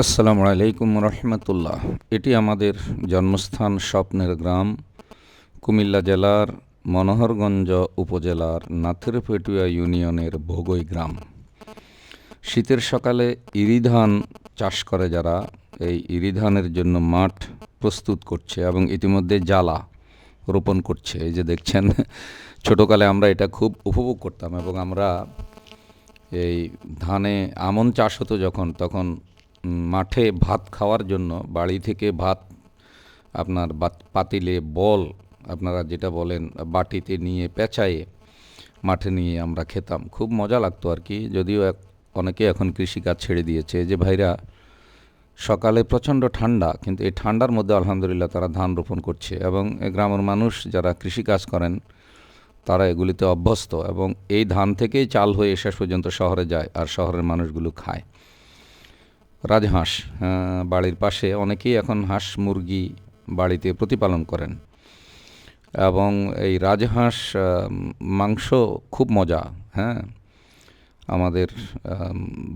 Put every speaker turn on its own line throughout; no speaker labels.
আসসালামু আলাইকুম রহমতুল্লাহ। এটি আমাদের জন্মস্থান স্বপ্নের গ্রাম, কুমিল্লা জেলার মনোহরগঞ্জ উপজেলার নাথেরপেটুয়া ইউনিয়নের ভোগই গ্রাম। শীতের সকালে ইরিধান চাষ করে যারা, এই ইরিধানের জন্য মাঠ প্রস্তুত করছে এবং ইতিমধ্যে জ্বালা রোপণ করছে। এই যে দেখছেন, ছোটোকালে আমরা এটা খুব উপভোগ করতাম এবং আমরা এই ধানে আমন চাষ হতো যখন, তখন মাঠে ভাত খাওয়ার জন্য বাড়ি থেকে ভাত, আপনার পাতিলে বল, আপনারা যেটা বলেন, বাটিতে নিয়ে পেঁচায়ে মাঠে নিয়ে আমরা খেতাম। খুব মজা লাগতো আর কি। যদিও অনেকে এখন কৃষিকাজ ছেড়ে দিয়েছে যে, ভাইরা, সকালে প্রচণ্ড ঠান্ডা, কিন্তু এই ঠান্ডার মধ্যে আলহামদুলিল্লাহ তারা ধান রোপণ করছে। এবং গ্রামের মানুষ যারা কৃষিকাজ করেন, তারা এগুলিতে অভ্যস্ত এবং এই ধান থেকেই চাল হয়ে শেষ পর্যন্ত শহরে যায় আর শহরের মানুষগুলো খায়। রাজহাঁস বাড়ির পাশে অনেকেই এখন হাঁস মুরগি বাড়িতে প্রতিপালন করেন। এবং এই রাজহাঁস মাংস খুব মজা হ্যাঁ? আমাদের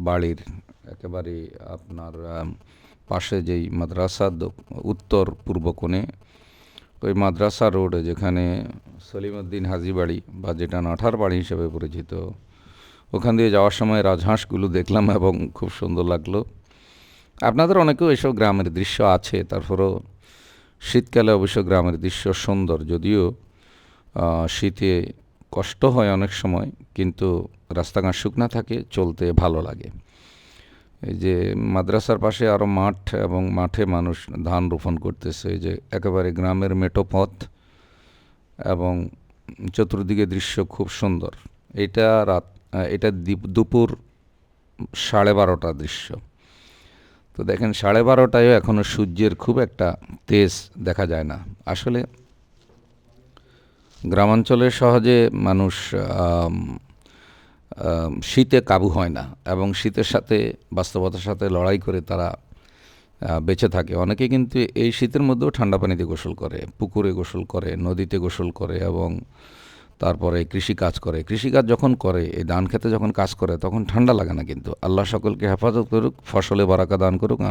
বাড়ির একেবারে আপনার পাশে যেই মাদ্রাসা উত্তর পূর্ব কোণে, ওই মাদ্রাসা রোড যেখানে সলিমউদ্দিন হাজি বাড়ি বা যেটা নাঠার বাড়ি হিসেবে পরিচিত, ওখান দিয়ে যাওয়ার সময় রাজহাঁসগুলো দেখলাম এবং খুব সুন্দর লাগল। আপনাদের অনেকেও এসব গ্রামের দৃশ্য আছে, তারপরেও শীতকালে অবশ্য গ্রামের দৃশ্য সুন্দর। যদিও শীতে কষ্ট হয় অনেক সময়, কিন্তু রাস্তাঘাট শুকনা থাকে, চলতে ভালো লাগে। এই যে মাদ্রাসার পাশে আরও মাঠ এবং মাঠে মানুষ ধান রোপণ করতেছে যে একেবারে গ্রামের মেটো পথ এবং চতুর্দিকে দৃশ্য খুব সুন্দর। এটা রাত এটা দীপ- দুপুর সাড়ে বারোটা দৃশ্য। তো দেখেন সাড়ে বারোটায়ও এখনও সূর্যের খুব একটা তেজ দেখা যায় না। আসলে গ্রামাঞ্চলে সহজে মানুষ শীতে কাবু হয় না এবং শীতের সাথে, বাস্তবতার সাথে লড়াই করে তারা বেঁচে থাকে। অনেকে কিন্তু এই শীতের মধ্যেও ঠান্ডা পানিতে গোসল করে, পুকুরে গোসল করে, নদীতে গোসল করে এবং তারপরে কৃষি কাজ করে। কৃষিকাজ যখন করে, এই ধান খেতে যখন কাজ করে, তখন ঠান্ডা লাগে না কিন্তু। আল্লাহ সকলকে হেফাজত করুক, ফসলে বারাকা দান করুক